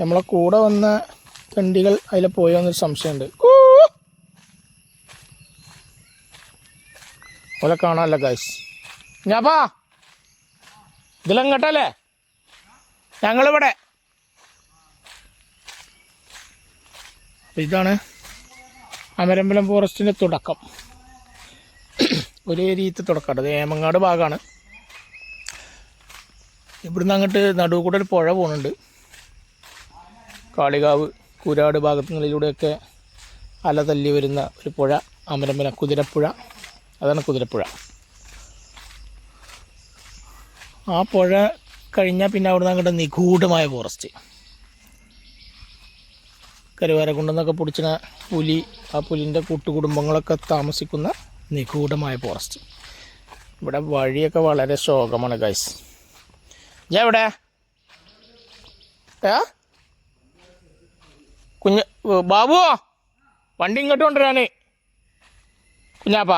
നമ്മളെ കൂടെ വന്ന കണ്ടികൾ അതിൽ പോയോ എന്നൊരു സംശയമുണ്ട്. ഓലെ കാണാനല്ല ഗൈസ് ഞാപ്പാ ഇതിലങ്ങട്ടല്ലേ? ഞങ്ങളിവിടെ. ഇതാണ് അമരമ്പലം ഫോറസ്റ്റിന്റെ തുടക്കം. ഒരേ രീതിയിൽ തുടക്കം അത് ഏമങ്ങാട് ഭാഗമാണ് ഇവിടുന്ന് അങ്ങോട്ട് നടുവ് കൂടെ ഒരു പുഴ പോകുന്നുണ്ട് കാളികാവ് കൂരാട് ഭാഗങ്ങളിലൂടെയൊക്കെ അല തല്ലി വരുന്ന ഒരു പുഴ അമരമ്പന കുതിരപ്പുഴ. അതാണ് കുതിരപ്പുഴ. ആ പുഴ കഴിഞ്ഞാൽ പിന്നെ അവിടുന്ന് അങ്ങോട്ട് നിഗൂഢമായ ഫോറസ്റ്റ് കരുവാര കുണ്ടെന്നൊക്കെ പൊടിച്ചിന പുലി ആ പുലിന്റെ കൂട്ടുകുടുംബങ്ങളൊക്കെ താമസിക്കുന്ന നിഗൂഢമായ ഫോറസ്റ്റ് ഇവിടെ വഴിയൊക്കെ വളരെ ശോകമാണ് ഗൈസ് ഞാൻ എവിടെ? ഏ? കുഞ്ഞ് ബാബു വണ്ടി ഇങ്ങോട്ട് കൊണ്ടുവരാന്. കുഞ്ഞാപ്പ.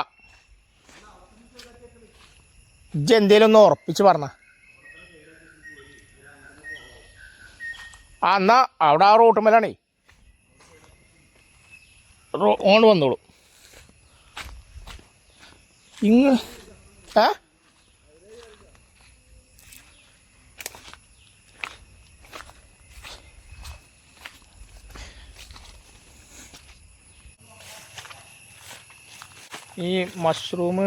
ഇജ്ജ് എന്തേലും ഒന്ന് ഉറപ്പിച്ച് പറഞ്ഞ. ആ എന്നാ അവിടെ ആ റോട്ട് മേലാണേ. റോ ഓണ്ട് വന്നോളൂ. ഇങ്ങ് ഏ? ഈ മഷ്റൂം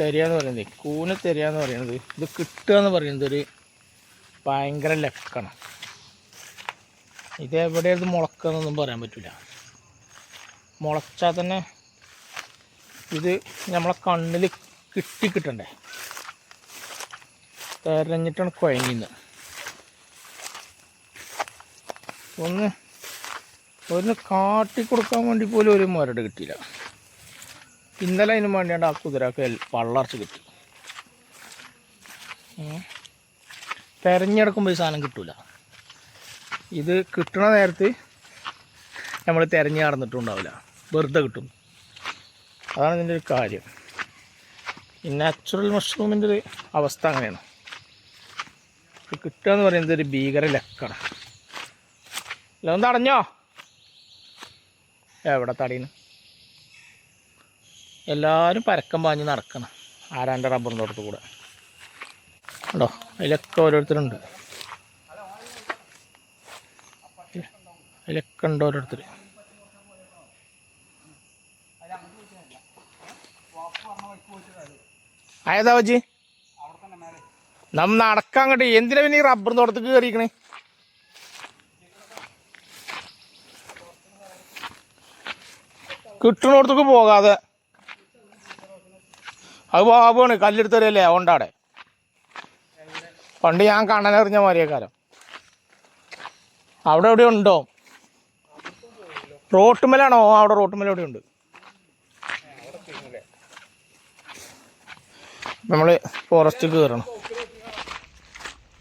തരിക പറയുന്നത് കൂന തരിക എന്ന് പറയുന്നത് ഇത് കിട്ടുക എന്ന് പറയുന്നത് ഒരു ഭയങ്കര ലക്കണം. ഇത് ഇത് മുളക്കുന്നൊന്നും പറയാൻ പറ്റില്ല മുളച്ചാൽ തന്നെ ഇത് നമ്മളെ കണ്ണിൽ കിട്ടിക്കിട്ടണ്ടേ തെരഞ്ഞിട്ടാണ് കുഴങ്ങിന്ന് ഒന്ന് ഒന്ന് കാട്ടി കൊടുക്കാൻ വേണ്ടി പോലും ഒരു മുരട് കിട്ടിയില്ല. ഇന്നലെ അതിനു വേണ്ടിയാണ്ട് ആ കുതിരക്ക് പള്ളർച്ച് കിട്ടി. തിരഞ്ഞെടുക്കുമ്പോൾ ഈ സാധനം കിട്ടൂല. ഇത് കിട്ടണ നേരത്ത് നമ്മൾ തിരഞ്ഞ് നടന്നിട്ടുണ്ടാവില്ല. വെറുതെ കിട്ടും. അതാണ് ഇതിന്റെ ഒരു കാര്യം. ഈ നാച്ചുറൽ മഷ്റൂമിന്റെ ഒരു അവസ്ഥ അങ്ങനെയാണ്. കിട്ടുക എന്ന് പറയുന്നത് ഒരു ഭീകര ലക്കാണ്. ഒന്ന് തടഞ്ഞോ? എവിടെ തടീന് എല്ലാവരും പരക്കം പാഞ്ഞ് നടക്കണം ആരാന്റെ റബ്ബറിന്റെ അടുത്ത് കൂടെ. ഉണ്ടോ അതിലൊക്കെ ഓരോരുത്തരുണ്ട്. അതിലൊക്കെ ഉണ്ട് ഓരോരുത്തർ ആയതാ വജി നമ്മ നടക്കാൻ അങ്ങോട്ട് എന്തിനാ പിന്നെ ഈ റബ്ബർ തോട്ടത്തേക്ക് കയറിയിരിക്കണേ കിട്ടണോടത്തേക്ക് പോകാതെ. അത് ബാബുവാണ് കല്ലെടുത്തരല്ലേ ഉണ്ടാടെ പണ്ട് ഞാൻ കണ്ണനെറിഞ്ഞ മാറിയക്കാലം അവിടെ എവിടെ ഉണ്ടോ. റോട്ടുമലാണോ അവിടെ റോട്ടുമല എവിടെ ഉണ്ട്. നമ്മൾ ഫോറസ്റ്റ് കയറണം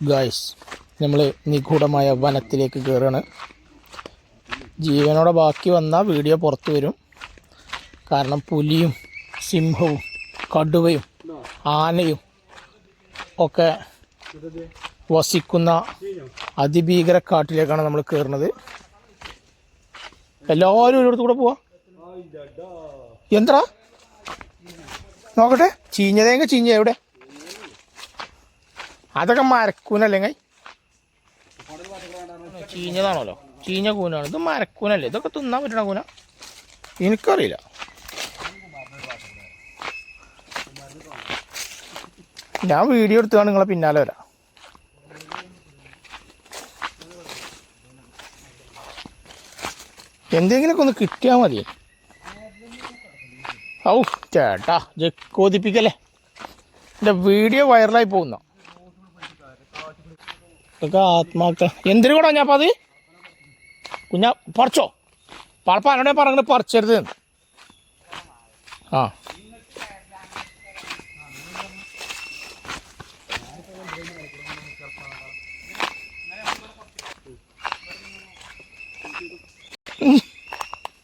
ഗായ്സ് നമ്മൾ നിഗൂഢമായ വനത്തിലേക്ക് കയറുകയാണ് ജീവനോടെ ബാക്കി വന്നാൽ വീഡിയോ പുറത്ത് വരും. കാരണം പുലിയും സിംഹവും കടുവയും ആനയും ഒക്കെ വസിക്കുന്ന അതിഭീകര കാട്ടിലേക്കാണ് നമ്മൾ കയറുന്നത്. എല്ലാവരും ഒരിടത്ത് കൂടെ പോവാ. എന്താ നോക്കട്ടെ. ചീഞ്ഞതേങ്ക ചീഞ്ഞ. എവിടെ? അതൊക്കെ മരക്കൂനല്ലേ ചീഞ്ഞതാണല്ലോ. ചീഞ്ഞ കൂനാണ്. ഇത് മരക്കൂനല്ലേ? ഇതൊക്കെ തിന്നാൻ പറ്റണ കൂന? എനിക്കറിയില്ല. ഞാൻ വീഡിയോ എടുത്താണ് നിങ്ങളെ പിന്നാലെ വരാം. എന്തെങ്കിലുമൊക്കെ ഒന്ന് കിട്ടിയാൽ മതി. ഔ ചേട്ടാ ജെ കൊതിപ്പിക്കല്ലേ? എന്റെ വീഡിയോ വൈറലായി പോകുന്ന. ആത്മാക്ക എന്തിനു കൂടാ ഞാൻ അത് കുഞ്ഞാ പറിച്ചോ. പാളപ്പ എന്നോടെ പറഞ്ഞു പറിച്ചരുത്. ആ.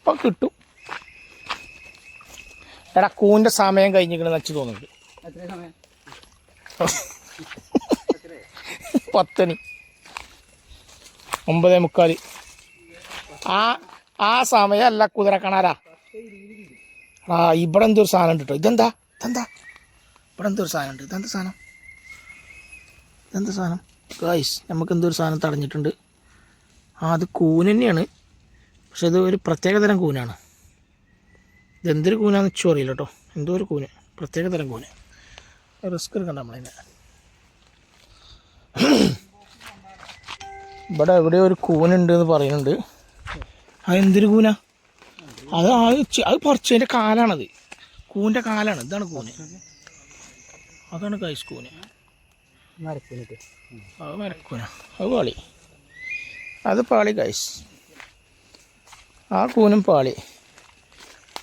ഇപ്പൊ കിട്ടും. എടാ കൂന്റെ സമയം കഴിഞ്ഞിരിക്കണെന്ന് വെച്ച് തോന്നുന്നുണ്ട്. പത്തണി. ഒമ്പതേ മുക്കാൽ ആ ആ സമയമല്ല കുതിര കാണാരാ? ആ ഇവിടെ എന്തൊരു സാധനം ഉണ്ട് കേട്ടോ ഇതെന്താ? ഇതെന്താ? ഇവിടെ എന്തൊരു സാധനം ഉണ്ട്. ഇതെന്താ സാധനം? ഇതെന്താ സാധനം? ഗായ്സ് നമുക്ക് എന്തൊരു സാധനം തടഞ്ഞിട്ടുണ്ട്. ആ അത് കൂന് തന്നെയാണ്. പക്ഷെ ഇത് ഒരു പ്രത്യേക തരം കൂനാണ്. ഇതെന്തൊരു കൂനാന്ന് വെച്ചു അറിയില്ല കേട്ടോ. എന്തോ ഒരു കൂന്. പ്രത്യേക തരം കൂന്. റിസ്ക് എടുക്കണ്ട നമ്മളതിനെ. ഇവിടെ എവിടെ ഒരു കൂനുണ്ട് എന്ന് പറയുന്നുണ്ട്. അത് എന്തൊരു കൂന? അത് ആ അത് പറിച്ചതിന്റെ കാലാണത്. കൂന്റെ കാലാണ്. ഇതാണ് കൂന്. അതാണ് കൈസ് കൂന്. മരപ്പിനിട്ട്. അത് മരക്കൂന അത് പാളി. അത് പാളി കൈസ് ആ കൂനും പാളി.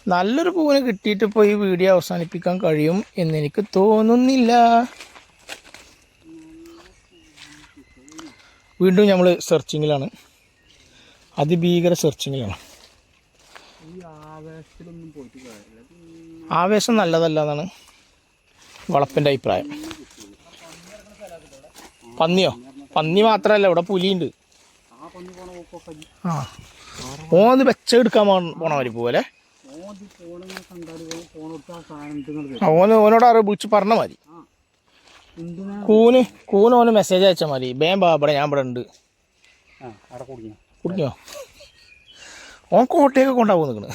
നല്ലൊരു കൂന് കിട്ടിയിട്ട് ഇപ്പോൾ ഈ വീഡിയോ അവസാനിപ്പിക്കാൻ കഴിയും എന്നെനിക്ക് തോന്നുന്നില്ല. വീണ്ടും നമ്മൾ സെർച്ചിങ്ങിലാണ് അതിഭീകര സെർച്ചിങ്ങിലാണ് ആവേശം നല്ലതല്ല എന്നാണ് വളപ്പിന്റെ അഭിപ്രായം. പന്നിയോ? പന്നി മാത്രമല്ല ഇവിടെ പുലിയുണ്ട്. ആ. ഓന്ന് വെച്ചെടുക്കാൻ പോണ മാതിരി ഇട്ടുന്നത് ഓന് ഓനോട് ആരോ വിളിച്ച് പറഞ്ഞ മതി കൂന് കൂന് ഓന് മെസ്സേജ് അയച്ച മതി ബേം ബാ ഇവിടെ ഞാൻ ഇവിടെ ഉണ്ട്. കുടിക്കോ? ഓൻ കോട്ടയൊക്കെ കൊണ്ടാവും നിൽക്കണ്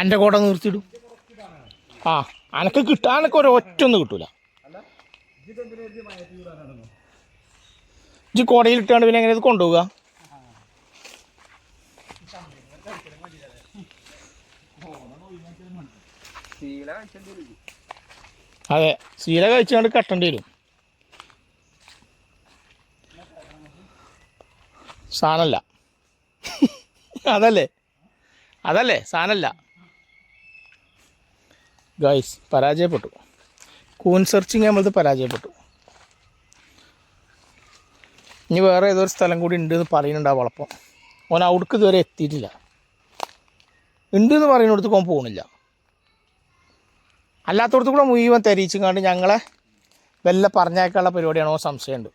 എന്റെ കോട്ട നിർത്തിയിടും. ആ അനക്ക് കിട്ടാൻ അനക്ക് ഒറ്റ ഒന്നും കിട്ടൂല. ഇജ്ജ് കോടയിൽ ഇട്ടാണ്ട് പിന്നെ എങ്ങനെ ഇത് കൊണ്ടുപോവുക? അതെ ശീല കഴിച്ചുകൊണ്ട് കട്ടേണ്ടി വരും. സാധനല്ല. അതല്ലേ? അതല്ലേ? സാധനല്ല. ഗൈസ് പരാജയപ്പെട്ടു. കൂൺ സെർച്ചിങ് നമ്മളത് പരാജയപ്പെട്ടു. ഇനി വേറെ ഏതൊരു സ്ഥലം കൂടി ഉണ്ട് എന്ന് പറയുന്നുണ്ട് ആ വളപ്പം. ഓൻ അവിടേക്ക് ഇതുവരെ എത്തിയിട്ടില്ല. ഉണ്ട് എന്ന് പറയുന്നിടത്തേക്ക് ഓൻ പോകണില്ല അല്ലാത്തടത്ത് കൂടെ മുഴുവൻ തെരീച്ചും കണ്ട് ഞങ്ങളെ വല്ല പറഞ്ഞേക്കാനുള്ള പരിപാടിയാണോ സംശയമുണ്ട്.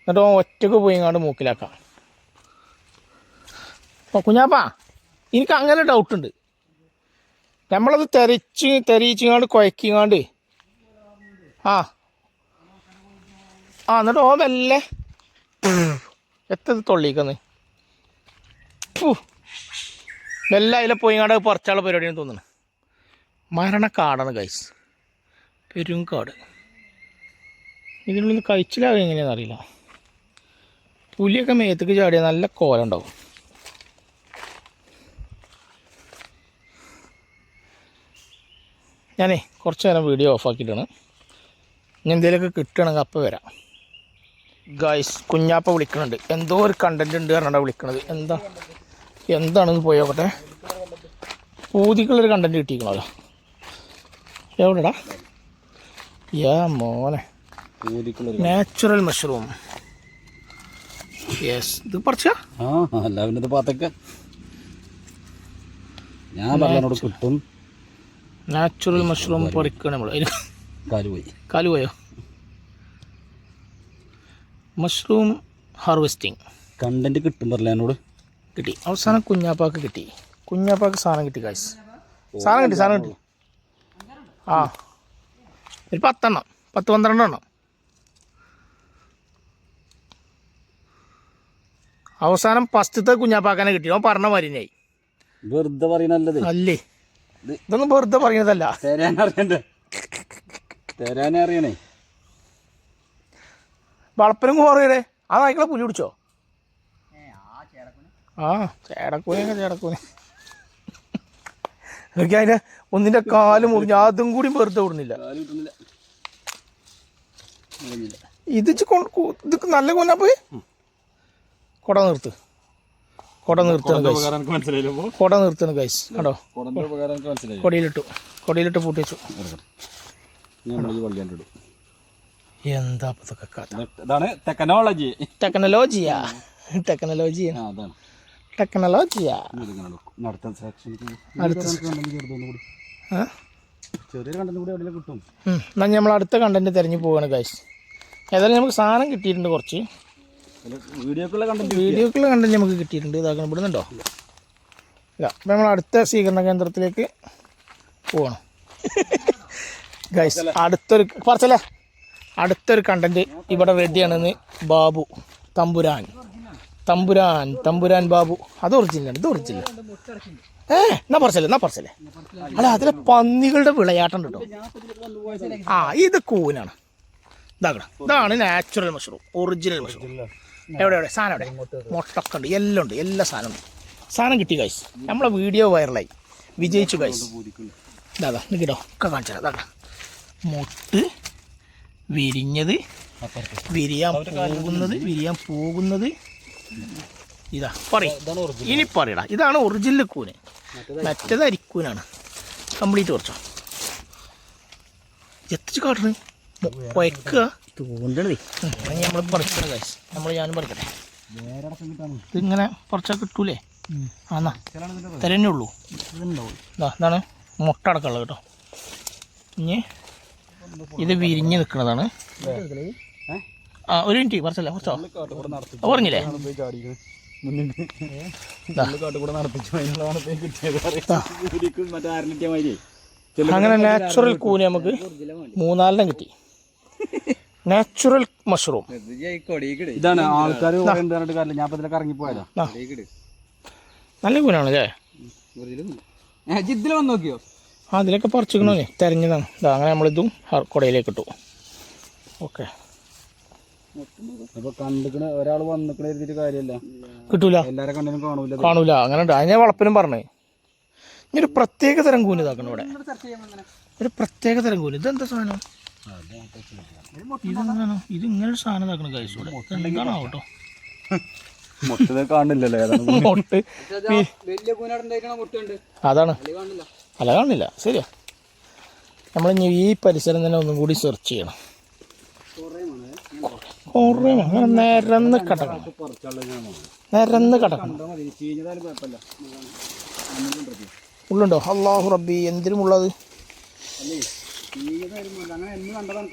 എന്നിട്ട് ഓൻ ഒറ്റയ്ക്ക് പോയി കണ്ട് മൂക്കിലാക്കാം. ഓ കുഞ്ഞാപ്പാ എനിക്ക് അങ്ങനെ ഡൗട്ടുണ്ട് നമ്മളത് തെരച്ച് തെരയിച്ചുങ്ങാണ്ട് കുഴക്കിങ്ങാണ്ട് ആ. ആ എന്നിട്ട് ഓൻ വല്ലേ എത്തത് തൊള്ളിക്കന്ന്. മെല്ലെ അതിലെ പോയി കാട് പറിച്ചുള്ള പരിപാടിയാണ് തോന്നുന്നു. മരണക്കാടാണ് കൈസ് പെരും കാട്. ഇതിനുള്ളിൽ കഴിച്ചിലാകുക എങ്ങനെയാണെന്ന് അറിയില്ല. പുലിയൊക്കെ മേത്തേക്ക് ചാടിയാൽ നല്ല കോല ഉണ്ടാവും. ഞാനേ കുറച്ച് നേരം വീഡിയോ ഓഫാക്കിയിട്ടാണ്. ഇനി എന്തെങ്കിലുമൊക്കെ കിട്ടുകയാണെങ്കിൽ അപ്പം വരാം. ഗൈസ് കുഞ്ഞാപ്പ വിളിക്കുന്നുണ്ട് എന്തോ ഒരു കണ്ടന്റ് ഉണ്ട് പറഞ്ഞാണ് വിളിക്കണത്. എന്താ? എന്താണെന്ന് പോയോക്കട്ടെ പൂതിക്കുള്ളൊരു കണ്ടന്റ് കിട്ടിയിരിക്കണല്ലോ. എവിടെടാ? യാ മോനെ. നാച്ചുറൽ മഷ്റൂം യെസ് ഇത് പറിച്ചാ? ഇത് പാത്തൊക്കെ. ഞാൻ പറഞ്ഞോട് കിട്ടും. നാച്ചുറൽ മഷ്റൂം പൊറിക്കണം നമ്മൾ അതിന് കാൽ പോയി കാൽ പോയോ മഷ്റൂം ഹാർവെസ്റ്റിംഗ്. കണ്ടന്റ് കിട്ടും പറഞ്ഞ എന്നോട്? കിട്ടി. അവസാനം കുഞ്ഞാപ്പാക്ക് കിട്ടി. കുഞ്ഞാപ്പാക്ക് സാധനം കിട്ടി കാശ് സാധനം കിട്ടി സാധനം കിട്ടി. ആ. ഒരു പത്തെണ്ണം. പത്ത് പന്ത്രണ്ട് എണ്ണം. അവസാനം ഫസ്റ്റത്തെ കുഞ്ഞാപ്പാക്കാനെ കിട്ടി. അവൻ പറഞ്ഞ മരിനായി വെറുതെ പറയണല്ലത് അല്ലേ? ഇതൊന്നും വെറുതെ പറയുന്നതല്ല. തരാനറിയണ്ടേ? തരാനേ അറിയണേ. വളപ്പനും കോറിയുടെ ആ നായ്ക്കളെ പുലി പിടിച്ചോ ആ ചേടക്കൂനെ ചേടക്കൂനെ എനിക്ക് അതിന്റെ ഒന്നിന്റെ കാൽ മുറിഞ്ഞ് അതും കൂടി വെറുതെ വിടുന്നില്ല. ഇത് ഇത് നല്ല കൊന്നാ പോയി. കൊട നിർത്ത്. കൊട നിർത്തണം കൊട നിർത്തണം കൈസ് കേട്ടോ കൊടിയിലിട്ടു. കൊടിയിലിട്ട് പൂട്ടി വെച്ചു നമ്മൾ ഈ വള്ളിയാണ്ട് ഇടും എന്താ ഇതൊക്കെ കഥ? ഇതാണ് ടെക്നോളജി ടെക്നോളജിയാ. ടെക്നോളജിയാ അതാണ്. ടെക്നോളജിയാ. അടുത്ത സെക്ഷൻ ചെറിയൊരു കണ്ടന്റ് കൂടി കിട്ടും. നമ്മൾ അടുത്ത കണ്ടന്റ് തിരഞ്ഞു പോവാണ് കാശ് ഏതായാലും നമുക്ക് സാധനം കിട്ടിയിട്ടുണ്ട് കുറച്ച്. വീഡിയോക്കുള്ള കണ്ടന്റ് വീഡിയോക്കുള്ള കണ്ടന്റ് നമുക്ക് കിട്ടിയിട്ടുണ്ട്. ഇതാക്കണം ഇവിടുന്നുണ്ടോ? ഇല്ല അപ്പം നമ്മൾ അടുത്ത സ്വീകരണ കേന്ദ്രത്തിലേക്ക് പോകണം ഗൈസ് അടുത്തൊരു പറച്ചല്ലേ അടുത്തൊരു കണ്ടന്റ് ഇവിടെ റെഡിയാണെന്ന് ബാബു. തമ്പുരാൻ. തമ്പുരാൻ തമ്പുരാൻ ബാബു. അത് ഒറിജിനലാണ് ഇത് ഒറിജിനൽ ഏ എന്നാ പറച്ചല്ലേ എന്നാ പറച്ചല്ലേ അല്ല അതിലെ പന്നികളുടെ വിളയാട്ടം കേട്ടോ ആ ഇത് കൂനാണ്. ഇതാക്കണം ഇതാണ് നാച്ചുറൽ മഷ്റൂം ഒറിജിനൽ മഷ്റൂം എവിടെ എവിടെ? സാധനം എവിടെ? മുട്ടൊക്കെ ഉണ്ട് എല്ലാം ഉണ്ട് എല്ലാ സാധനം ഉണ്ട് സാധനം കിട്ടി ഗൈസ് നമ്മളെ വീഡിയോ വൈറലായി വിജയിച്ചു ഗൈസ് ഇതാ നിൽക്കട്ടോ ഒക്കെ കാണിച്ചാൽ അതാ മുട്ട് വിരിഞ്ഞത് വിരിയാൻ പോകുന്നത് വിരിയാൻ പോകുന്നത് ഇതാ പറയും. ഇനി പറയടാ. ഇതാണ് ഒറിജിനൽ കൂന്. മറ്റേത് അരിക്കൂനാണ്. കംപ്ലീറ്റ് കുറച്ചോ? എത്തിച്ച് കാട്ടണ്. കുഴക്കുക നമ്മൾ പറിക്കണം നമ്മൾ ഞാനും പറിക്കട്ടെ. ഇതിങ്ങനെ പറിച്ചാൽ കിട്ടൂലേ? ആന്നാ. തരന്നെ ഉള്ളൂ. ഇതാ ഇതാണ് മുട്ട അടക്കമുള്ളത് കേട്ടോ. ഇനി ഇത് വിരിഞ്ഞ് നിൽക്കുന്നതാണ്. ആ ഒരു മിനിറ്റ് പറിച്ചല്ലേ കുറച്ചോ? പറഞ്ഞില്ലേ. അങ്ങനെ നാച്ചുറൽ കൂന് നമുക്ക് മൂന്നാലിനും കിട്ടി. നാച്ചുറൽ മഷ്റൂം ഇതാണ് ആൾക്കാർ ഞാൻ. നല്ല കൂനാണ് അല്ലേ വന്ന് നോക്കിയോ? അതിലൊക്കെ പറിച്ചിക്കണോ തിരഞ്ഞതാണ്. ഇതാ അങ്ങനെ നമ്മളിതും കുടയിലേക്ക് ഇട്ടു. ഓക്കെ. ഒരാൾ വന്നിക്കണ എഴുതിയിട്ട് കാര്യമില്ല കിട്ടൂല? എല്ലാരെ കണ്ടിനും കാണൂല കാണൂല. അങ്ങനെ ഉണ്ട്. അതിനെ വളപ്പിനും പറഞ്ഞേ. ഇനി ഒരു പ്രത്യേക തരം കൂന് ഇതാക്കണം ഇവിടെ. ഒരു പ്രത്യേക തരം കൂന്. ഇതെന്താ സാധനം? ഇതെന്താണ് ഇത് ഇങ്ങനെ ഒരു സാധനം ഇതാക്കണം കഴിച്ചു ഇവിടെ. കാണില്ലല്ലോ അതാണ്. കാണില്ല അല്ല കാണില്ല. ശരിയാ. നമ്മൾ ഇനി ഈ പരിസരം തന്നെ ഒന്നും കൂടി സെർച്ച് ചെയ്യണം. കുറേ അങ്ങനെ നിരന്ന് കിടക്കണം. നിരന്ന് കിടക്കണം. ഉള്ളുണ്ടോ? അള്ളാഹു റബ്ബി എന്തിനും ഉള്ളത്?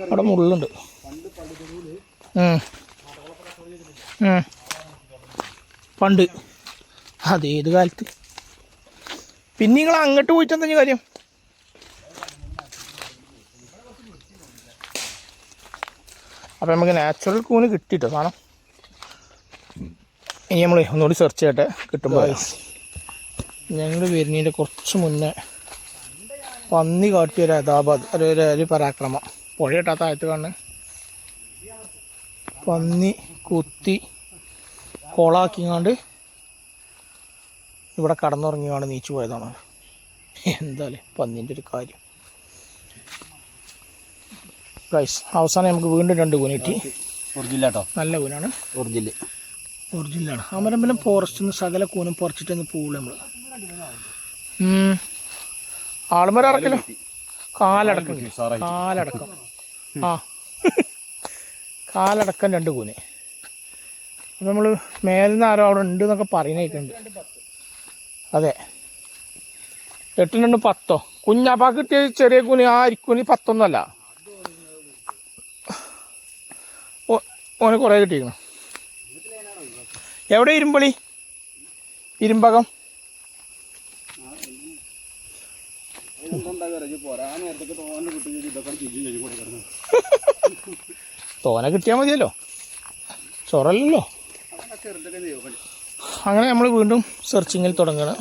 അവിടെ മുള്ളുണ്ട്. പണ്ട്. അത് ഏത് കാലത്ത്? പിന്നെ നിങ്ങൾ അങ്ങോട്ട് പോയിട്ട് എന്താ കാര്യം? അപ്പം നമുക്ക് നാച്ചുറൽ കൂന് കിട്ടിട്ടോ സാധനം. ഇനി നമ്മൾ ഒന്നുകൂടി സെർച്ച് ചെയ്യട്ടെ കിട്ടുമ്പോൾ ഞങ്ങൾ വരുന്നതിന്റെ കുറച്ച് മുന്നേ പന്നി കാട്ടിയ ഒരു അതാബാദ് ഒരു ഒരു- പരാക്രമം. പുഴയിട്ടാ താഴത്ത് കാണുന്നത് പന്നി കുത്തി കോളാക്കിങ്ങാണ്ട് ഇവിടെ കടന്നുറങ്ങിയാണ് നീച്ചു പോയതാണ്. എന്തായാലും പന്നിന്റെ ഒരു കാര്യം. ഗൈസ് അവസാനം നമുക്ക് വീണ്ടും രണ്ട് കൂന കിട്ടി. ഒറിജിനൽ കേട്ടോ നല്ല കൂനാണ് ഒറിജിനൽ ഒറിജിനലാണ്. അമരമ്പലം ഫോറസ്റ്റിൽ നിന്ന് സകല കൂനും അങ്ങ് പോവുള്ളൂ നമ്മൾ ആളുമരം ഇറക്കല്ലോ കാലടക്കം. കാലടക്കം. ആ. കാലടക്കം രണ്ട് കൂന് അപ്പം നമ്മൾ നിന്ന് ആരോ അവിടെ ഉണ്ട് എന്നൊക്കെ പറയുന്നേക്കുന്നുണ്ട് അതെ. എട്ടും രണ്ട് പത്തോ? കുഞ്ഞാപ്പാ കിട്ടിയ ചെറിയ കുനി ആ അരിക്കൂന് പത്തൊന്നല്ല. ഓന് കുറേ കിട്ടിയിരിക്കണം എവിടെ ഇരുമ്പളി? ഇരുമ്പകം? തോന കിട്ടിയാൽ മതിയല്ലോ. ചൊറല്ലല്ലോ. അങ്ങനെ നമ്മൾ വീണ്ടും സെർച്ചിങ്ങിൽ തുടങ്ങുകയാണ്.